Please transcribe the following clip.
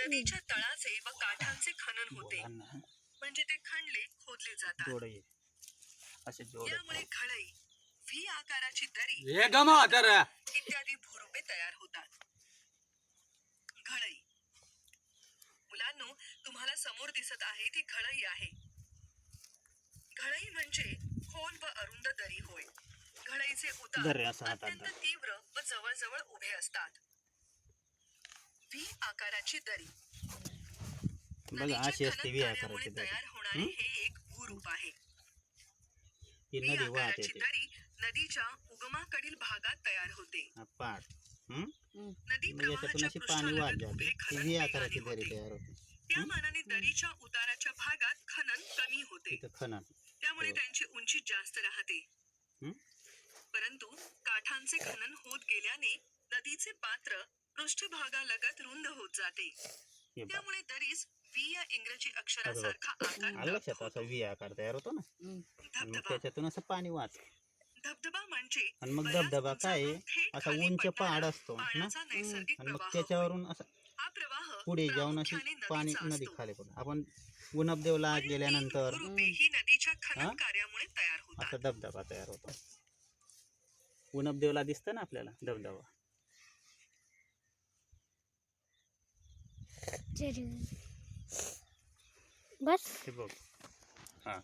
नदीच्या तळाचे व काठांचे खनन होते. म्हणजे ते खणले खोदले जातात. यामुळे खळई व्ही आकाराची दरी इत्यादी भूरूपे तयार होतात. घळई. मुलांनो तुम्हाला समोर दिसत आहे ती घळई आहे. घळई म्हणजे खोल व अरुंद दरी होय. घळईचे उतार अत्यंत. तीव्र व जवळजवळ उभे असतात. व्ही आकाराची दरी. बघा नदीच्या अशी असते खनन व्ही कार्यामुळे आकाराची दरी. तयार होणारे हं? एक भूरूप आहे. ही व्ही आकाराची दरी नदीच्या उगमाकडील भागात तयार होते. हा, पाठ? नदी प्रवाहाच्या उभे खनन आकाराची दरी. तयार होते. त्या मानाने दरीच्या उताराच्या भागात खनन कमी होते. खनन. त्यामुळे. त्यांची उंची जास्त राहते. हं? परंतु काठांचे खनन होत गेल्याने नदीचे पात्र पृष्ठभागालगत रुंद होत जाते. त्यामुळे दरीस व्ही या इंग्रजी अक्षरासारखा आकार आलं प्राप्त लक्षात होतो. असा व्ही आकार तयार होतो ना? मग धबधबा. त्याच्यातून असं पाणी वाहत. धबधबा म्हणजे आणि मग धबधबा काय आहे? उंचावरून थेट असा खाली उंच पडणारा पहाड असतो ना? पाण्याचा नैसर्गिक आणि मग प्रवाह त्याच्यावरून असं. हा प्रवाह पुढे जाऊन अशी प्रामुख्याने पाणी नदीचा नदी असतो. खाली पडत आपण ती गेल्यानंतर ही नदीच्या खनन? कार्यामुळे तयार होतात. असा धबधबा तयार होतो. उनबदेवला दिसतं ना आपल्याला धबधबा? जरूर बस हे बघ हां